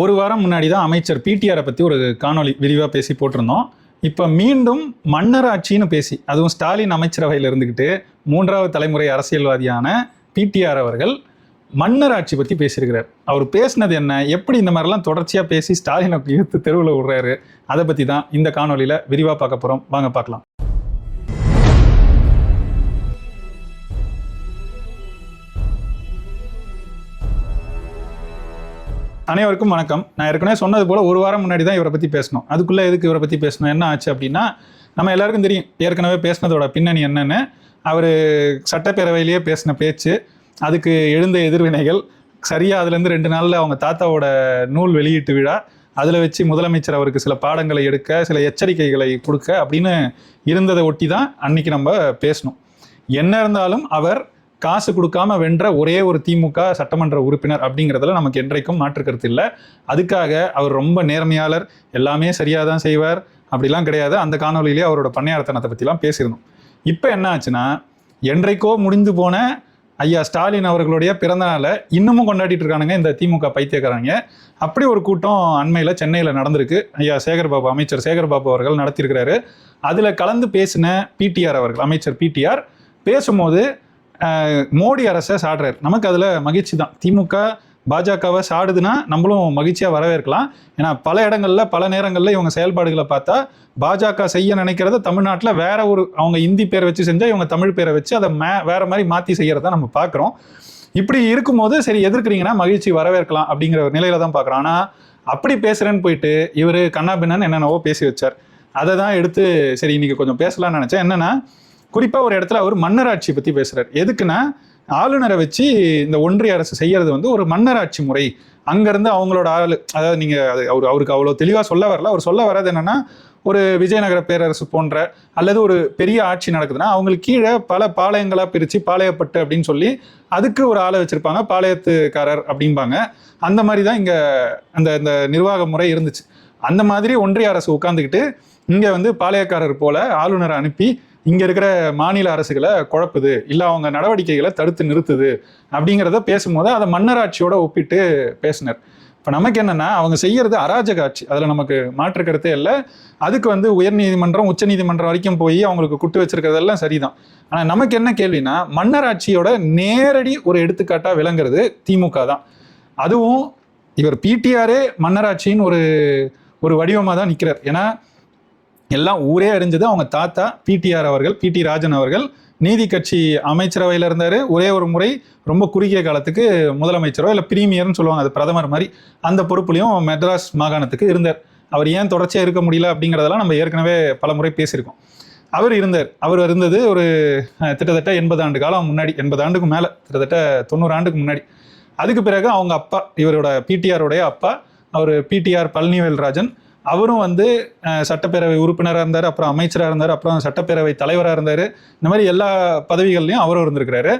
ஒரு வாரம் முன்னாடி தான் அமைச்சர் பிடிஆரை பற்றி ஒரு காணொளி விரிவாக பேசி போட்டிருந்தோம். இப்போ மீண்டும் மன்னராட்சின்னு பேசி அதுவும் ஸ்டாலின் அமைச்சரவையில் இருந்துக்கிட்டு மூன்றாவது தலைமுறை அரசியல்வாதியான பிடிஆர் அவர்கள் மன்னராட்சி பற்றி பேசியிருக்கிறார். அவர் பேசினது என்ன எப்படி இந்த மாதிரிலாம் தொடர்ச்சியாக பேசி ஸ்டாலினை இழுத்து தெருவில் விடுறாரு அதை பற்றி தான் இந்த காணொளியில் விரிவாக பார்க்க போகிறோம் வாங்க பார்க்கலாம். அனைவருக்கும் வணக்கம். நான் ஏற்கனவே சொன்னது போல் ஒரு வாரம் முன்னாடி தான் இவரை பற்றி பேசணும். அதுக்குள்ளே எதுக்கு இவரை பற்றி பேசணும்? என்ன ஆச்சு அப்படின்னா நம்ம எல்லாருக்கும் தெரியும். ஏற்கனவே பேசினதோட பின்னணி என்னென்னு? அவர் சட்டப்பேரவையிலேயே பேசின பேச்சு அதுக்கு எழுந்த எதிர்வினைகள் சரியாக அதுலேருந்து ரெண்டு நாளில் அவங்க தாத்தாவோட நூல் வெளியீட்டு விழா அதில் வச்சு முதலமைச்சர் அவருக்கு சில பாடங்களை எடுக்க சில எச்சரிக்கைகளை கொடுக்க அப்படின்னு இருந்ததை ஒட்டி தான் அன்னைக்கு நம்ம பேசணும். என்ன இருந்தாலும் அவர் காசு கொடுக்காம வென்ற ஒரே ஒரு திமுக சட்டமன்ற உறுப்பினர் அப்படிங்கிறதுல நமக்கு என்றைக்கும் மாற்றுக்கருத்து இல்லை. அதுக்காக அவர் ரொம்ப நேர்மையாளர் எல்லாமே சரியாக தான் செய்வார் அப்படிலாம் கிடையாது. அந்த காணொலியிலே அவரோட பண்ணையார்த்தனத்தை பற்றிலாம் பேசியிருந்தோம். இப்போ என்ன ஆச்சுன்னா என்றைக்கோ முடிந்து போன ஐயா ஸ்டாலின் அவர்களுடைய பிறந்த நாளை இன்னமும் கொண்டாடிட்டு இருக்கானுங்க இந்த திமுக பைத்தியக்காரங்க. அப்படி ஒரு கூட்டம் அண்மையில் சென்னையில் நடந்திருக்கு. ஐயா சேகர்பாபு அமைச்சர் சேகர்பாபு அவர்கள் நடத்தியிருக்கிறாரு. அதில் கலந்து பேசின பிடிஆர் அவர்கள் அமைச்சர் பிடிஆர் பேசும்போது மோடி அரசை சாடுறாரு. நமக்கு அதில் மகிழ்ச்சி தான். திமுக பாஜகவை சாடுதுன்னா நம்மளும் மகிழ்ச்சியாக வரவேற்கலாம். ஏன்னா பல இடங்களில் பல நேரங்களில் இவங்க செயல்பாடுகளை பார்த்தா பாஜக செய்ய நினைக்கிறத தமிழ்நாட்டில் வேற ஒரு அவங்க இந்தி பேரை வச்சு செஞ்சால் இவங்க தமிழ் பேரை வச்சு அதை மே வேற மாதிரி மாற்றி செய்கிறத நம்ம பார்க்குறோம். இப்படி இருக்கும்போது சரி எதிர்க்கிறீங்கன்னா மகிழ்ச்சி வரவேற்கலாம் அப்படிங்கிற ஒரு நிலையில தான் பார்க்குறோம். ஆனால் அப்படி பேசுறேன்னு போயிட்டு இவர் கண்ணா என்னென்னவோ பேசி வச்சார். அதை தான் எடுத்து சரி இன்னைக்கு கொஞ்சம் பேசலாம்னு நினச்சேன். என்னென்னா குறிப்பாக ஒரு இடத்துல அவர் மன்னராட்சி பற்றி பேசுகிறார் எதுக்குன்னா ஆளுநரை வச்சு இந்த ஒன்றிய அரசு செய்யறது வந்து ஒரு மன்னராட்சி முறை. அங்கேருந்து அவங்களோட ஆள் அதாவது நீங்கள் அது அவர் அவருக்கு அவ்வளோ தெளிவாக சொல்ல வரல. அவர் சொல்ல வர்றது என்னென்னா ஒரு விஜயநகர பேரரசு போன்ற அல்லது ஒரு பெரிய ஆட்சி நடக்குதுன்னா அவங்களுக்கு கீழே பல பாளையங்களாக பிரித்து பாளையப்பட்டு அப்படின்னு சொல்லி அதுக்கு ஒரு ஆளை வச்சுருப்பாங்க. பாளையத்துக்காரர் அப்படிம்பாங்க. அந்த மாதிரி தான் இங்கே அந்த இந்த நிர்வாக முறை இருந்துச்சு. அந்த மாதிரி ஒன்றிய அரசு உட்காந்துக்கிட்டு இங்கே வந்து பாளையக்காரர் போல ஆளுநரை அனுப்பி இங்கே இருக்கிற மாநில அரசுகளை குழப்புது இல்லை அவங்க நடவடிக்கைகளை தடுத்து நிறுத்துது அப்படிங்கிறத பேசும்போது அதை மன்னராட்சியோட ஒப்பிட்டு பேசினர். இப்போ நமக்கு என்னென்னா அவங்க செய்கிறது அராஜக ஆட்சி. அதில் நமக்கு மாற்று கருத்தே இல்லை. அதுக்கு வந்து உயர்நீதிமன்றம் உச்சநீதிமன்றம் வரைக்கும் போய் அவங்களுக்கு குட்டு வச்சிருக்கிறதெல்லாம் சரிதான். ஆனால் நமக்கு என்ன கேள்வினா மன்னராட்சியோட நேரடி ஒரு எடுத்துக்காட்டாக விளங்குறது திமுக தான். அதுவும் இவர் பிடிஆரே மன்னராட்சின்னு ஒரு ஒரு வடிவமாக தான் நிற்கிறார் ஏன்னா எல்லாம் ஊரே அறிஞ்சது அவங்க தாத்தா பிடிஆர் அவர்கள் பிடி ராஜன் அவர்கள். நீதி கட்சி அமைச்சரவையில் இருந்தார். ஒரே ஒரு முறை ரொம்ப குறுகிய காலத்துக்கு முதலமைச்சரோ இல்லை பிரீமியர்னு சொல்லுவாங்க அது பிரதமர் மாதிரி அந்த பொறுப்புலையும் மெட்ராஸ் மாகாணத்துக்கு இருந்தார். அவர் ஏன் தொடர்ச்சியாக இருக்க முடியல அப்படிங்கிறதெல்லாம் நம்ம ஏற்கனவே பல முறை பேசியிருக்கோம். அவர் இருந்தார். அவர் இருந்தது ஒரு கிட்டத்தட்ட எண்பது ஆண்டு காலம் முன்னாடி எண்பது ஆண்டுக்கு மேலே கிட்டத்தட்ட தொண்ணூறு ஆண்டுக்கு முன்னாடி. அதுக்கு பிறகு அவங்க அப்பா இவரோட பிடிஆருடைய அப்பா அவர் பிடிஆர் பழனிவேல்ராஜன் அவரும் வந்து சட்டப்பேரவை உறுப்பினராக இருந்தார் அப்புறம் அமைச்சராக இருந்தார் அப்புறம் சட்டப்பேரவை தலைவராக இருந்தார். இந்த மாதிரி எல்லா பதவிகள்லையும் அவரும் இருந்திருக்கிறாரு.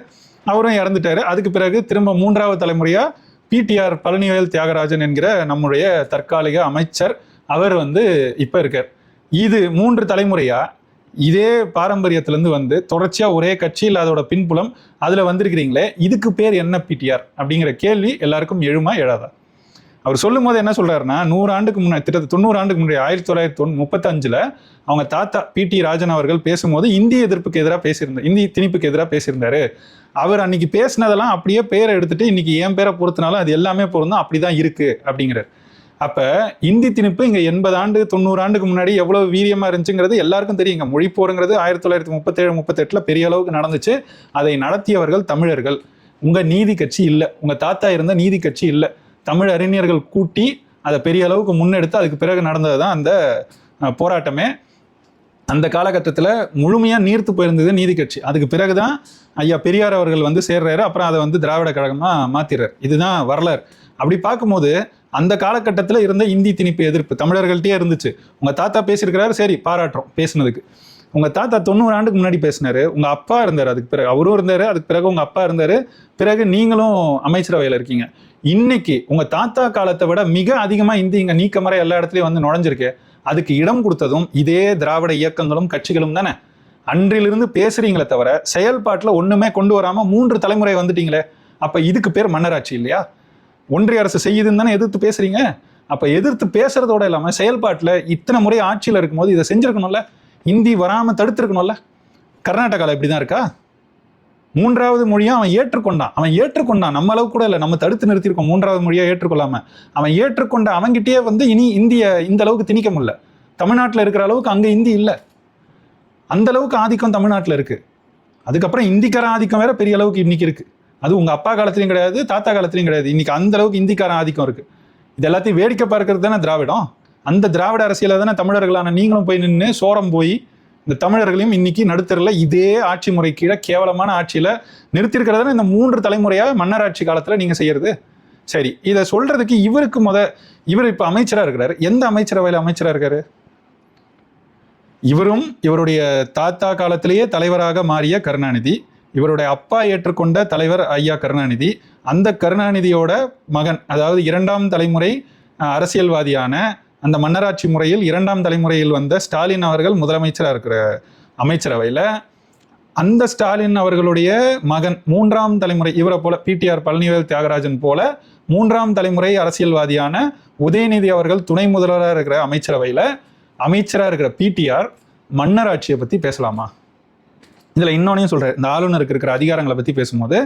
அவரும் இறந்துட்டாரு. அதுக்கு பிறகு திரும்ப மூன்றாவது தலைமுறையாக பிடிஆர் பழனிவேல் தியாகராஜன் என்கிற நம்முடைய தற்காலிக அமைச்சர் அவர் வந்து இப்போ இருக்கார். இது மூன்று தலைமுறையாக இதே பாரம்பரியத்திலேருந்து வந்து தொடர்ச்சியாக ஒரே கட்சியில் அதோட பின்புலம் அதில் வந்திருக்கிறீங்களே இதுக்கு பேர் என்ன பிடிஆர் அப்படிங்கிற கேள்வி எல்லாருக்கும் எழுமா எழாதா? அவர் சொல்லும் போது என்ன சொல்றாருன்னா நூறு ஆண்டுக்கு முன்னாடி திட்ட தொண்ணூறு ஆண்டுக்கு முன்னாடி ஆயிரத்தி தொள்ளாயிரத்தி தொண்ணூ முப்பத்தஞ்சுல அவங்க தாத்தா பிடி ராஜன் அவர்கள் பேசும்போது இந்திய எதிர்ப்புக்கு எதிராக பேசியிருந்தார். இந்திய திணிப்புக்கு எதிராக பேசியிருந்தாரு. அவர் அன்னைக்கு பேசினதெல்லாம் அப்படியே பேரை எடுத்துட்டு இன்னைக்கு என் பேரை பொறுத்தினாலும் அது எல்லாமே பொருந்தும் அப்படிதான் இருக்கு அப்படிங்கிறார். அப்ப இந்தி திணிப்பு இங்க எண்பது ஆண்டு தொண்ணூறு ஆண்டுக்கு முன்னாடி எவ்வளவு வீரியமா இருந்துச்சுங்கிறது எல்லாருக்கும் தெரியுங்க. மொழி போருங்கிறது ஆயிரத்தி தொள்ளாயிரத்தி முப்பத்தேழு முப்பத்தெட்டுல பெரிய அளவுக்கு நடந்துச்சு. அதை நடத்தியவர்கள் தமிழர்கள். உங்க நீதி கட்சி இல்லை. உங்க தாத்தா இருந்த நீதி கட்சி இல்லை. தமிழ் அறிஞர்கள் கூட்டி அதை பெரிய அளவுக்கு முன்னெடுத்து அதுக்கு பிறகு நடந்தது தான் அந்த போராட்டமே. அந்த காலகட்டத்தில் முழுமையாக நீர்த்து போயிருந்தது நீதி கட்சி. அதுக்கு பிறகு தான் ஐயா பெரியார் அவர்கள் வந்து சேர்றாரு. அப்புறம் அதை வந்து திராவிட கழகமாக மாத்திடுறாரு இதுதான் வரலாறு. அப்படி பார்க்கும்போது அந்த காலகட்டத்தில் இருந்த இந்தி திணிப்பு எதிர்ப்பு தமிழர்கள்ட்டே இருந்துச்சு. உங்கள் தாத்தா பேசியிருக்கிறாரு சரி பாராட்டுறோம் பேசினதுக்கு. உங்கள் தாத்தா தொண்ணூறு ஆண்டுக்கு முன்னாடி பேசினார். உங்கள் அப்பா இருந்தார் அதுக்கு பிறகு அவரும் இருந்தார் அதுக்கு பிறகு உங்கள் அப்பா இருந்தார். பிறகு நீங்களும் அமைச்சரவையில் இருக்கீங்க. இன்னைக்கு உங்கள் தாத்தா காலத்தை விட மிக அதிகமாக இந்தி இங்கே நீக்கமறை எல்லா இடத்துலையும் வந்து நுழைஞ்சிருக்கு. அதுக்கு இடம் கொடுத்ததும் இதே திராவிட இயக்கங்களும் கட்சிகளும் தானே? அன்றிலிருந்து பேசுறீங்களே தவிர செயல்பாட்டில் ஒண்ணுமே கொண்டு வராம மூன்று தலைமுறை வந்துட்டீங்களே. அப்ப இதுக்கு பேர் மன்னராட்சி இல்லையா? ஒன்றிய அரசு செய்யுதுன்னு தானே எதிர்த்து பேசுறீங்க? அப்ப எதிர்த்து பேசுறதோட இல்லாம செயல்பாட்டுல இத்தனை முறை ஆட்சியில இருக்கும்போது இதை செஞ்சிருக்கணும்ல? இந்தி வராம தடுத்திருக்கணும்ல? இப்படி இப்படிதான் இருக்கா? மூன்றாவது மொழியாக அவன் ஏற்றுக்கொண்டான். அவன் ஏற்றுக்கொண்டான். நம்ம அளவு கூட இல்லை. நம்ம தடுத்து நிறுத்தியிருக்கோம் மூன்றாவது மொழியாக ஏற்றுக்கொள்ளாம. அவன் ஏற்றுக்கொண்ட அவன்கிட்டயே வந்து இனி இந்திய இந்த அளவுக்கு திணிக்க முடியல. தமிழ்நாட்டில் இருக்கிற அளவுக்கு அங்கே இந்தி இல்லை. அந்த அளவுக்கு ஆதிக்கம் தமிழ்நாட்டில் இருக்குது அதுக்கப்புறம் இந்திக்கார ஆதிக்கம் வேற பெரிய அளவுக்கு இன்னைக்கு இருக்குது அது உங்கள் அப்பா காலத்துலையும் கிடையாது தாத்தா காலத்துலையும் கிடையாது. இன்னைக்கு அந்த அளவுக்கு இந்திக்கார ஆதிக்கம் இருக்குது இது எல்லாத்தையும் வேடிக்கை பார்க்கறது தானே திராவிடம்? அந்த திராவிட அரசியலில் தானே தமிழர்களான நீங்களும் போய் நின்று சோரம் போய் இந்த தமிழர்களையும் இன்னைக்கு நடுத்தரில் இதே ஆட்சி முறை கீழே கேவலமான ஆட்சியில் நிறுத்திருக்கிறதான இந்த மூன்று தலைமுறையாக மன்னர் ஆட்சி நீங்கள் நீங்க செய்யறது. சரி இதை சொல்றதுக்கு இவருக்கு முத இவர் இப்போ அமைச்சராக இருக்கிறார் எந்த அமைச்சரவையில் அமைச்சராக இருக்காரு? இவரும் இவருடைய தாத்தா காலத்திலேயே தலைவராக மாறிய கருணாநிதி இவருடைய அப்பா ஏற்றுக்கொண்ட தலைவர் ஐயா கருணாநிதி அந்த கருணாநிதியோட மகன் அதாவது இரண்டாம் தலைமுறை அரசியல்வாதியான அந்த மன்னராட்சி முறையில் இரண்டாம் தலைமுறையில் வந்த ஸ்டாலின் அவர்கள் முதலமைச்சராக இருக்கிற அமைச்சரவையில் அந்த ஸ்டாலின் அவர்களுடைய மகன் மூன்றாம் தலைமுறை இவரை போல பிடிஆர் பழனிவேல் தியாகராஜன் போல மூன்றாம் தலைமுறை அரசியல்வாதியான உதயநிதி அவர்கள் துணை முதல்வராக இருக்கிற அமைச்சரவையில் அமைச்சராக இருக்கிற பிடிஆர் மன்னராட்சியை பற்றி பேசலாமா? இதில் இன்னொன்னையும் சொல்கிறேன் இந்த ஆளுநருக்கு இருக்கிற அதிகாரங்களை பற்றி பேசும்போது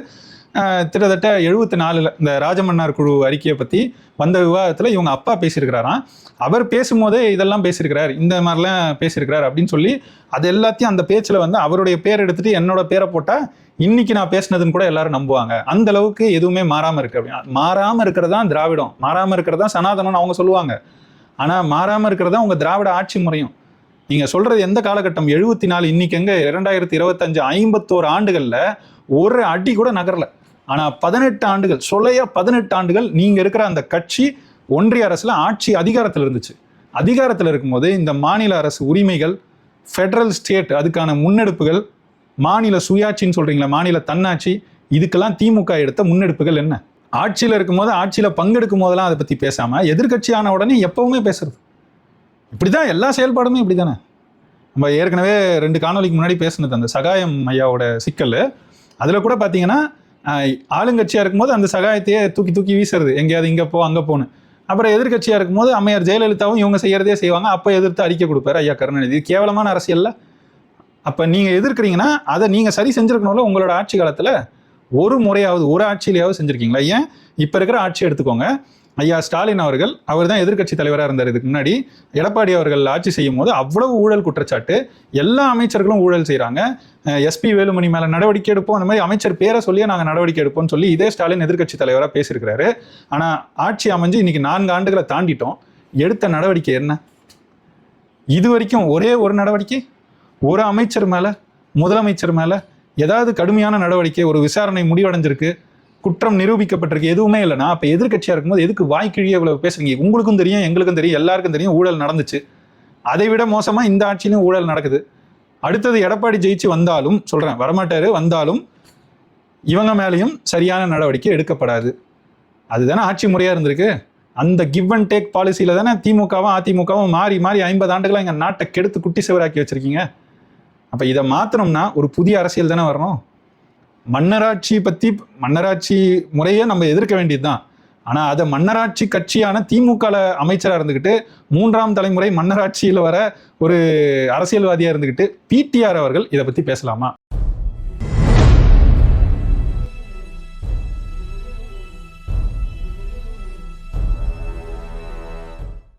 கிட்டத்தட்ட எழுபத்தி நாலில் இந்த ராஜமன்னார் குழு அறிக்கையை பற்றி வந்த விவாதத்தில் இவங்க அப்பா பேசியிருக்கிறாராம். அவர் பேசும்போதே இதெல்லாம் பேசியிருக்கிறார். இந்த மாதிரிலாம் பேசியிருக்கிறார் அப்படின்னு சொல்லி அது எல்லாத்தையும் அந்த பேச்சில் வந்து அவருடைய பேர் எடுத்துகிட்டு என்னோட பேரை போட்டால் இன்னைக்கு நான் பேசினதுன்னு கூட எல்லாரும் நம்புவாங்க. அந்த அளவுக்கு எதுவுமே மாறாமல் இருக்கு. அப்படின்னு மாறாமல் இருக்கிறது தான் திராவிடம். மாறாமல் இருக்கிறது தான் சனாதனம்னு அவங்க சொல்லுவாங்க. ஆனால் மாறாமல் இருக்கிறது தான் உங்கள் திராவிட ஆட்சி முறையும். நீங்கள் சொல்கிறது எந்த காலகட்டம்? எழுபத்தி நாலு இன்னைக்கு எங்கே? இரண்டாயிரத்தி இருபத்தஞ்சு ஐம்பத்தோரு ஆண்டுகளில் ஒரு அடி கூட நகரல. ஆனால் பதினெட்டு ஆண்டுகள் சொல்லையா பதினெட்டு ஆண்டுகள் நீங்கள் இருக்கிற அந்த கட்சி ஒன்றிய அரசில் ஆட்சி அதிகாரத்தில் இருந்துச்சு. அதிகாரத்தில் இருக்கும்போது இந்த மாநில அரசு உரிமைகள் ஃபெடரல் ஸ்டேட் அதுக்கான முன்னெடுப்புகள் மாநில சுயாட்சின்னு சொல்றீங்களா மாநில தன்னாட்சி இதுக்கெல்லாம் திமுக எடுத்த முன்னெடுப்புகள் என்ன? ஆட்சியில் இருக்கும்போது ஆட்சியில் பங்கெடுக்கும் போதெல்லாம் அதை பற்றி பேசாமல் எதிர்கட்சியான உடனே எப்பவுமே பேசுறது. இப்படிதான் எல்லா செயல்பாடுமே இப்படிதானே? நம்ம ஏற்கனவே ரெண்டு காணொளிக்கு முன்னாடி பேசுனது அந்த சகாயம் ஐயாவோட சிக்கல். அதில் கூட பார்த்தீங்கன்னா ஆளுங்கட்சியாக இருக்கும்போது அந்த சகாயத்தையே தூக்கி தூக்கி வீசுறது. எங்கேயாவது இங்கே போ அங்கே போன்னு. அப்புறம் எதிர்க்கட்சியாக இருக்கும்போது அம்மையார் ஜெயலலிதாவும் இவங்க செய்யறதே செய்வாங்க. அப்போ எதிர்த்து அறிக்கை கொடுப்பாரு ஐயா கருணாநிதி. கேவலமான அரசியலில். அப்போ நீங்கள் எதிர்க்கிறீங்கன்னா அதை நீங்கள் சரி செஞ்சுருக்கணும்ல உங்களோட ஆட்சி காலத்தில்? ஒரு முறையாவது ஒரு ஆட்சியிலையாவது செஞ்சுருக்கீங்களா? ஏன்? இப்போ இருக்கிற ஆட்சி எடுத்துக்கோங்க. ஐயா ஸ்டாலின் அவர்கள் அவர் தான் எதிர்க்கட்சி தலைவராக இருந்தார். இதுக்கு முன்னாடி எடப்பாடி அவர்கள் ஆட்சி செய்யும் போது அவ்வளவு ஊழல் குற்றச்சாட்டு எல்லா அமைச்சர்களும் ஊழல் செய்கிறாங்க எஸ்பி வேலுமணி மேலே நடவடிக்கை எடுப்போம். அந்த மாதிரி அமைச்சர் பேரை சொல்லியே நாங்கள் நடவடிக்கை எடுப்போம்னு சொல்லி இதே ஸ்டாலின் எதிர்கட்சி தலைவராக பேசியிருக்கிறாரு. ஆனால் ஆட்சி அமைஞ்சு இன்னைக்கு நான்கு ஆண்டுகளை தாண்டிட்டோம். எடுத்த நடவடிக்கை என்ன? இது வரைக்கும் ஒரே ஒரு நடவடிக்கை? ஒரு அமைச்சர் மேலே முதலமைச்சர் மேலே ஏதாவது கடுமையான நடவடிக்கை ஒரு விசாரணை முடிவடைஞ்சிருக்கு. குற்றம் நிரூபிக்கப்பட்டிருக்கு எதுவுமே இல்லைனா அப்போ எதிர்க்கட்சியாக இருக்கும்போது எதுக்கு வாய் வாய்க்கிழிய இவ்வளவு பேசுறீங்க? உங்களுக்கும் தெரியும் எங்களுக்கும் தெரியும் எல்லாருக்கும் தெரியும் ஊழல் நடந்துச்சு. அதை விட மோசமாக இந்த ஆட்சியிலும் ஊழல் நடக்குது. அடுத்தது எடப்பாடி ஜெயிச்சு வந்தாலும் சொல்கிறேன் வரமாட்டார் வந்தாலும் இவங்க மேலேயும் சரியான நடவடிக்கை எடுக்கப்படாது. அதுதானே ஆட்சி முறையாக இருந்திருக்கு? அந்த கிவ் அண்ட் டேக் பாலிசியில் தானே திமுகவும் அதிமுகவும் மாறி மாறி ஐம்பது ஆண்டுகளாக எங்கள் நாட்டை கெடுத்து குட்டி சிவராக்கி வச்சிருக்கீங்க? அப்போ இதை மாற்றணும்னா ஒரு புதிய அரசியல் தானே வரணும்? மன்னராட்சி பற்றி மன்னராட்சி முறையை நம்ம எதிர்க்க வேண்டியது தான் ஆனால் அதை மன்னராட்சி கட்சியான திமுகவில் அமைச்சராக இருந்துக்கிட்டு மூன்றாம் தலைமுறை மன்னராட்சியில் வர ஒரு அரசியல்வாதியாக இருந்துக்கிட்டு பிடிஆர் அவர்கள் இதை பற்றி பேசலாமா?